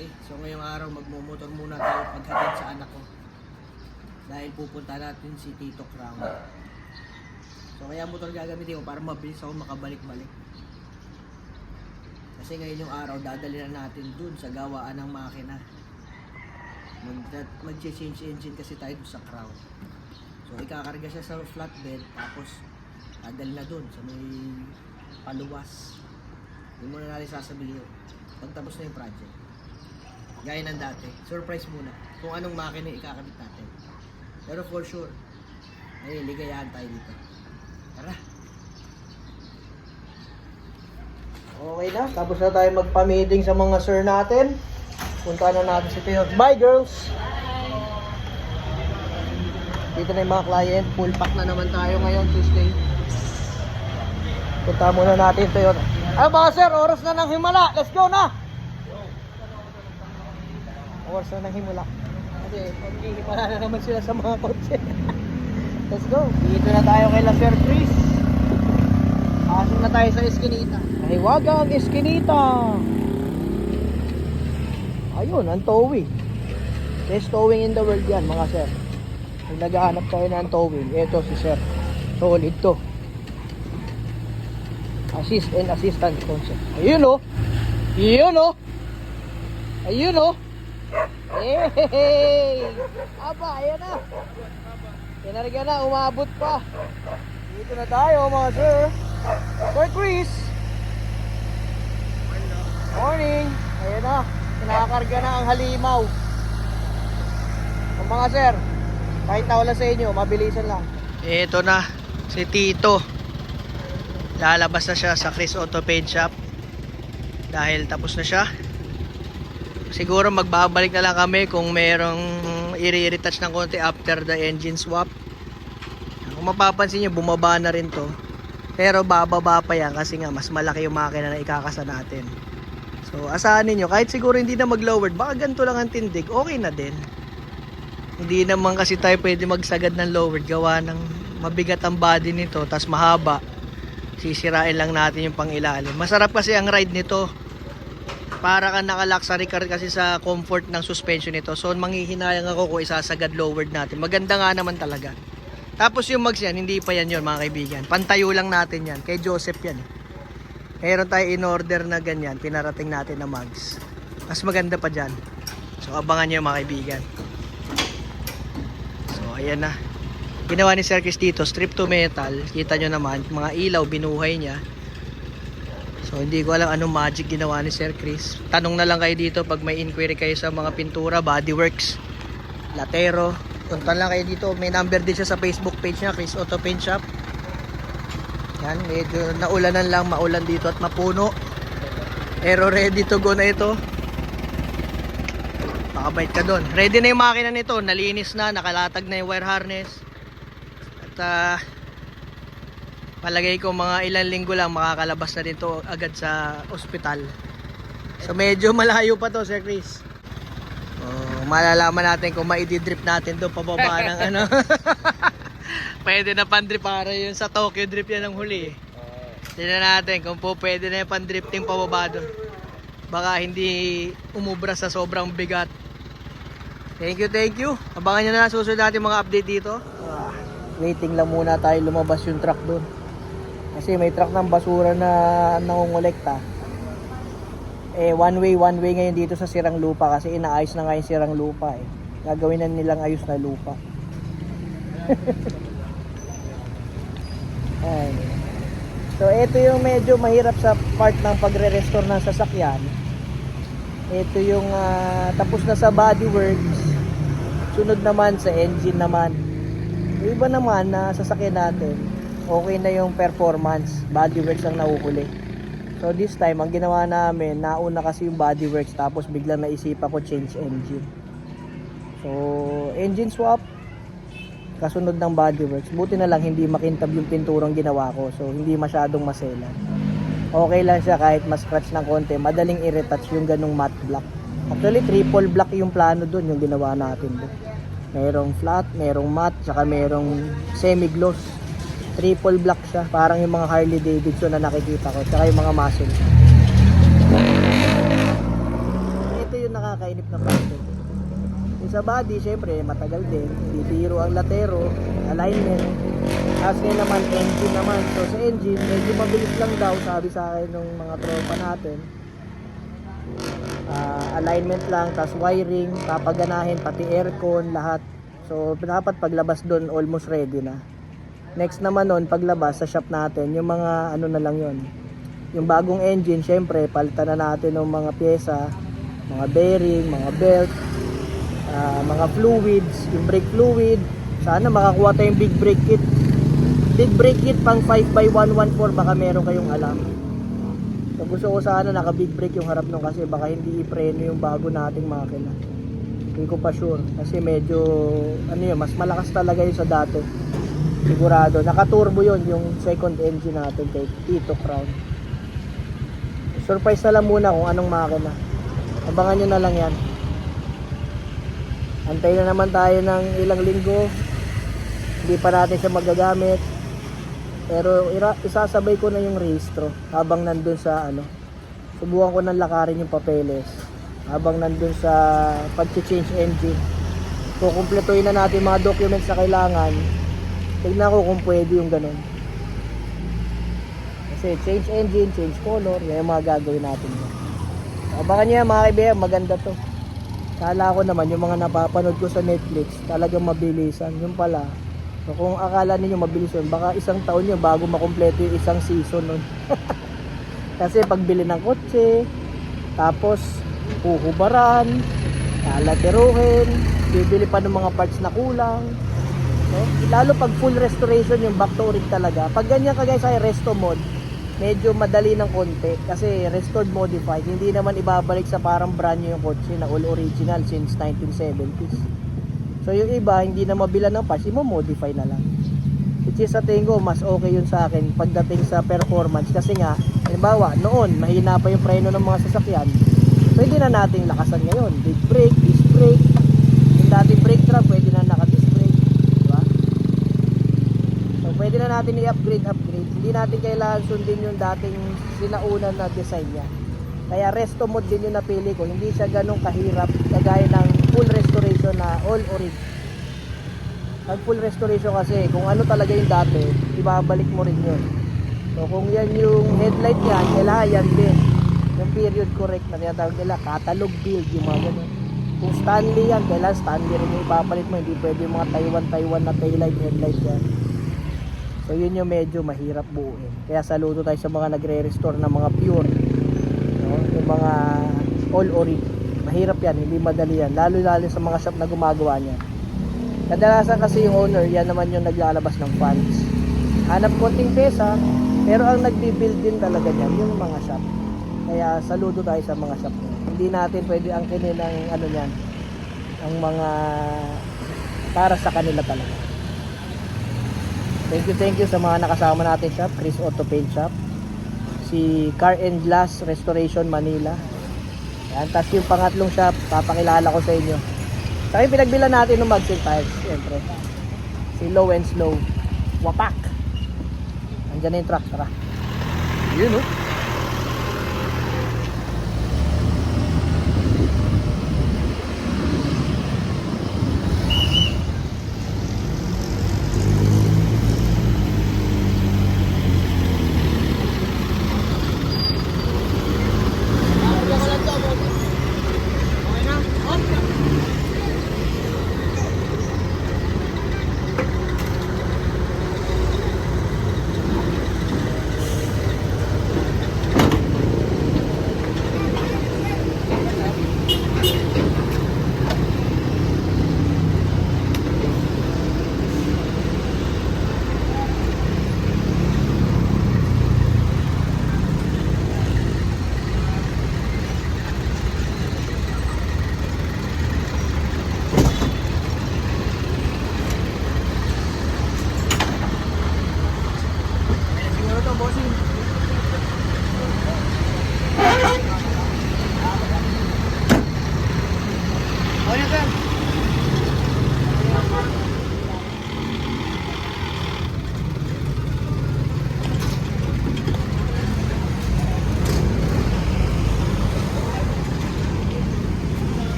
Okay, so ngayong araw magmumotor muna tayo paghatid sa anak ko. Dahil pupunta natin si Tito Crown. So kaya motor gagamitin ko para mabilis ako makabalik-balik. Kasi ngayon yung araw, dadali na natin dun sa gawaan ng makina. Mag, mag-change engine kasi tayo dun sa Crown. So ikakarga siya sa flatbed, tapos dadali na dun sa may paluwas. Hindi mo na natin sasabihin. Pagtapos na yung project. Gaya ng dati. Surprise muna. Kung anong makina ikakabit natin. Pero for sure, ay ligayahan tayo dito. Tara! Okay na, tapos na tayo magpa-meeting sa mga sir natin. Punta na natin si Teo. Bye girls! Dito na yung mga client. Full pack na naman tayo ngayon, Tuesday. Punta muna natin Teo. Ay ba sir, oras na ng himala. Let's go na! Oras na ng himala. Kasi paghihimala na naman sila sa mga kotse. Let's go. Dito na tayo kay La Sir Chris. Pasok na tayo sa Eskinita. Mahiwagang Eskinita. Ayun, ang towing. Best towing in the world yan, mga sir. Kung naghahanap tayo ng towing, ito si sir. Solid to. Assist and assistant concept. Ayun oh. Ayun oh. Ayun oh. Hey! Aba, ayan na. Kinarga na, umabot pa. Dito na tayo mga sir. Sir Chris. Morning. Ayan na. Kinakarga na ang halimaw. O mga sir, kahit nawala sa inyo, mabilisan lang. Ito na, si Tito. Lalabas na siya sa Chris Auto Paint Shop. Dahil tapos na siya. Siguro magbabalik na lang kami kung merong i-retouch ng konti after the engine swap. Kung mapapansin nyo, bumaba na rin to. Pero bababa pa yan kasi nga mas malaki yung makina na ikakasa natin. So asahan ninyo, kahit siguro hindi na mag-lowered, baka ganito lang ang tindig, okay na din. Hindi naman kasi tayo pwede magsagad ng lowered, gawa ng mabigat ang body nito, tas mahaba. Sisirain lang natin yung pangilalim. Masarap kasi ang ride nito para ka naka-luxury car kasi sa comfort ng suspension nito. So manghihinayang ako kung isasagad lowered natin. Maganda nga naman talaga. Tapos yung mags yan, hindi pa yan yun mga kaibigan. Pantayo lang natin yan. Kay Joseph yan. Meron tayo in order na ganyan. Pinarating natin na mags. Mas maganda pa dyan. So abangan nyo mga kaibigan. So ayan na. Ginawa ni Sir Chris dito, strip to metal. Kita nyo naman, mga ilaw binuhay niya. So hindi ko alam anong magic ginawa ni Sir Chris. Tanong na lang kayo dito pag may inquiry kayo sa mga pintura, bodyworks, latero. Punta lang kayo dito. May number din siya sa Facebook page niya, Chris Auto Paint Shop. Yan, medyo naulanan lang, maulan dito at mapuno. Pero ready to go na ito. Pakabait ka doon. Ready na yung makina nito. Nalinis na, nakalatag na yung wire harness. At ah, palagay ko mga ilang linggo lang makakalabas na dito agad sa ospital. So medyo malayo pa to, Sir Chris. Oh, malalaman natin kung maidi-drip natin doon pababa ng ano. pwede na pan-drip para yun sa Tokyo drip yan ang huli. Tingnan natin kung po pwede na yung pan-drifting pababa doon. Baka hindi umubra sa sobrang bigat. Thank you, thank you. Abangan nyo na susunod natin mga update dito. Ah, waiting lang muna tayo lumabas yung truck doon. Kasi may truck ng basura na nangongolekta. Eh, one way, one way ngayon dito sa Sirang Lupa kasi inaayos na ngayon Sirang Lupa eh. Gagawin na nilang ayos na lupa. Ay. So, ito yung medyo mahirap sa part ng pagre-restore ng sasakyan. Ito yung ah, tapos na sa bodyworks. Sunod naman sa engine naman. Yung iba naman na sasakyan natin, okay na yung performance. Bodyworks ang nauhuli. So this time, ang ginawa namin, nauna kasi yung bodyworks tapos biglang naisipa ko change engine. So, engine swap, kasunod ng bodyworks. Buti na lang hindi makintab yung pinturang ginawa ko. So, hindi masyadong maselan. Okay lang siya kahit ma-scratch ng konti. Madaling i-retouch yung ganung matte black. Actually, triple black yung plano doon, yung ginawa natin doon. Merong flat, merong matte, tsaka merong semi-gloss. Triple black siya. Parang yung mga Harley Davidson na nakikita ko. Tsaka yung mga muscle. Ito yung nakaka nanganganib na parte. Yung sa body, syempre, matagal din. Hindi biro ang latero, alignment. As ngayon naman, engine naman. So sa engine, medyo mabilis lang daw, sabi sa akin ng mga tropa natin. Ah, alignment lang, tas wiring, papaganahin, pati aircon, lahat. So dapat paglabas doon, almost ready na. Next naman nun, paglabas sa shop natin, yung mga ano na lang yon yung bagong engine, syempre, palitan na natin ng mga pyesa, mga bearing, mga belt, ah, mga fluids, yung brake fluid. Sana makakuha tayong big brake kit. Big brake kit pang 5x114, baka meron kayong alam. So gusto ko sana naka big brake yung harap nung kasi baka hindi i-preno yung bago nating makina. Hindi ko pa sure kasi medyo ano yun, mas malakas talaga yun sa dati. Sigurado. Naka-turbo yun yung second engine natin kay Tito Crown. Surprise na lang muna kung anong makina. Abangan nyo na lang yan. Antay na naman tayo ng ilang linggo. Hindi pa natin siya magagamit. Pero isasabay ko na yung rehistro habang nandun sa ano. Subukan ko nang lakarin yung papeles habang nandun sa pag-change engine. So kumpletuhin na natin mga documents na kailangan. Tignan ko kung pwede yung ganun. Kasi change engine, change color, yan yung mga gagawin natin. Abangan nyo yan mga kaibigan, maganda to. Kala ko naman yung mga napapanood ko sa Netflix, talagang mabilisan. Yung pala, so kung akala niyo mabilis yun, baka isang taon nyo bago makumpleto yung isang season nun. Kasi pagbili ng kotse, tapos huhubaran, lalateruhin, bibili pa ng mga parts na kulang. No? Lalo pag full restoration yung back to talaga. Pag ganyan ka guys ay resto mode, medyo madali ng konti kasi restored modified. Hindi naman ibabalik sa parang brand new yung kotse na all original since 1970s. So yung iba hindi na mabilan ng parts, mo-modify na lang. Which is sa tingin ko mas okay yun sa akin pagdating sa performance kasi nga halimbawa noon mahina pa yung preno ng mga sasakyan pwede na nating lakasan ngayon big brake, disc brake yung dating brake trap pwede na naka disc brake di ba? So pwede na natin i-upgrade upgrade. Hindi natin kailangan sundin yung dating sinaunan na design niya. Kaya resto mode din yung napili ko. Hindi siya ganun kahirap kagaya ng full restoration na all orig. Pag full restoration kasi kung ano talaga yung dati ibabalik mo rin yun. So kung yan yung headlight yan kailangan yan din. Yung period correct na tinatawag nila catalog build yung mga ganun. Kung Stanley yan kailangan Stanley rin yung ipapalit mo. Hindi pwede yung mga Taiwan Taiwan na taillight headlight yan so yun yung medyo mahirap buuin kaya saludo tayo sa mga nagre-restore ng mga pure no? yung mga all ori mahirap yan hindi madali yan lalo lalo sa mga shop na gumagawa niyan Kadalasan kasi yung owner, yan naman yung naglalabas ng funds. Hanap konting pesa, pero ang nagbi-build din talaga niyan, yung mga shop. Kaya saludo tayo sa mga shop. Hindi natin pwede angkinin ang ano niyan, ang mga para sa kanila talaga. Thank you, thank you sa mga nakasama natin shop, Chris Auto Paint Shop, si Car and Glass Restoration Manila. Yan, tapos yung pangatlong shop, papakilala ko sa inyo. Saka yung pinagbilan natin ng Magsil Tires, siyempre. Si Low and Slow. Wapak. Andyan na yung truck, tara. Yun, oh.